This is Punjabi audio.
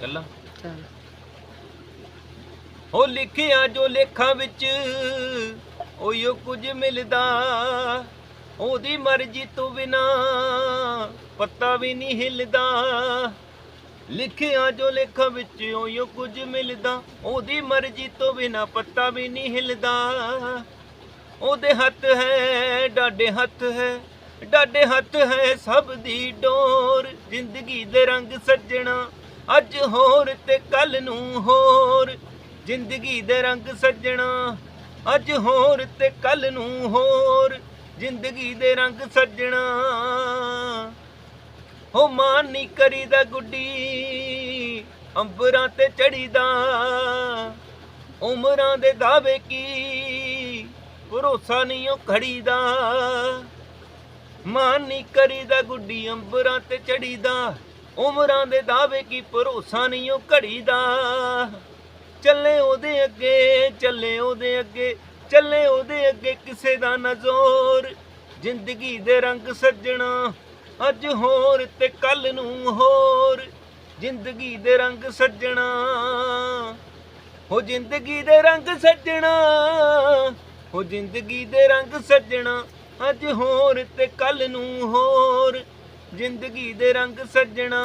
ਕੱਲਾ ਹੋ। ਲਿਖਿਆ ਜੋ ਲੇਖਾਂ ਵਿੱਚ ਉਹੀਓ ਕੁਝ ਮਿਲਦਾ। ਉਹਦੀ ਮਰਜ਼ੀ ਤੋਂ ਬਿਨਾ ਪੱਤਾ ਵੀ ਨਹੀਂ ਹਿਲਦਾ। ਲਿਖਿਆ ਜੋ ਲੇਖਾਂ ਵਿੱਚ ਉਹੀਓ ਕੁਝ ਮਿਲਦਾ। ਉਹਦੀ ਮਰਜ਼ੀ ਤੋਂ ਬਿਨਾ ਪੱਤਾ ਵੀ ਨਹੀਂ ਹਿਲਦਾ। ਉਹਦੇ ਹੱਥ ਹੈ ਡਾਡੇ ਹੱਥ ਹੈ ਡਾਡੇ ਹੱਥ ਹੈ ਸਭ ਦੀ ਡੋਰ। ਜ਼ਿੰਦਗੀ ਦੇ ਰੰਗ ਸੱਜਣਾ ਅੱਜ ਹੋਰ ਤੇ ਕੱਲ ਨੂੰ ਹੋਰ। ਜ਼ਿੰਦਗੀ ਦੇ ਰੰਗ ਸੱਜਣਾ, ਅੱਜ ਹੋਰ ਤੇ ਕੱਲ ਨੂੰ ਹੋਰ। ਜ਼ਿੰਦਗੀ ਦੇ ਰੰਗ ਸੱਜਣਾ। ਹੋ ਮਾਨ ਨਹੀਂ ਕਰੀਦਾ ਗੁੱਡੀ, ਅੰਬਰਾਂ ਤੇ ਚੜੀਦਾ ਉਮਰਾਂ ਦੇ ਦਾਅਵੇ ਕੀ, ਭਰੋਸਾ ਨਹੀਂ ਉਹ ਘੜੀ ਦਾ ਮਾਨ ਨਹੀਂ ਕਰੀਦਾ ਗੁੱਡੀ, ਅੰਬਰਾਂ ਤੇ ਚੜੀਦਾ ਉਮਰਾਂ ਦੇ ਦਾਅਵੇ ਕੀ ਭਰੋਸਾ ਨਹੀਂ ਉਹ ਘੜੀ ਦਾ। ਚੱਲੇ ਉਹਦੇ ਅੱਗੇ, ਚੱਲੇ ਉਹਦੇ ਅੱਗੇ, ਚੱਲੇ ਉਹਦੇ ਅੱਗੇ ਕਿਸੇ ਦਾ ਨਾ ਜ਼ਿੰਦਗੀ ਦੇ ਰੰਗ ਸੱਜਣਾ, ਅੱਜ ਹੋਰ ਤੇ ਕੱਲ ਨੂੰ ਹੋਰ। ਜ਼ਿੰਦਗੀ ਦੇ ਰੰਗ ਸੱਜਣਾ, ਹੋ ਜ਼ਿੰਦਗੀ ਦੇ ਰੰਗ ਸੱਜਣਾ, ਹੋ ਜ਼ਿੰਦਗੀ ਦੇ ਰੰਗ ਸੱਜਣਾ, ਅੱਜ ਹੋਰ ਤੇ ਕੱਲ ਨੂੰ ਹੋਰ। ਜ਼ਿੰਦਗੀ ਦੇ ਰੰਗ ਸੱਜਣਾ।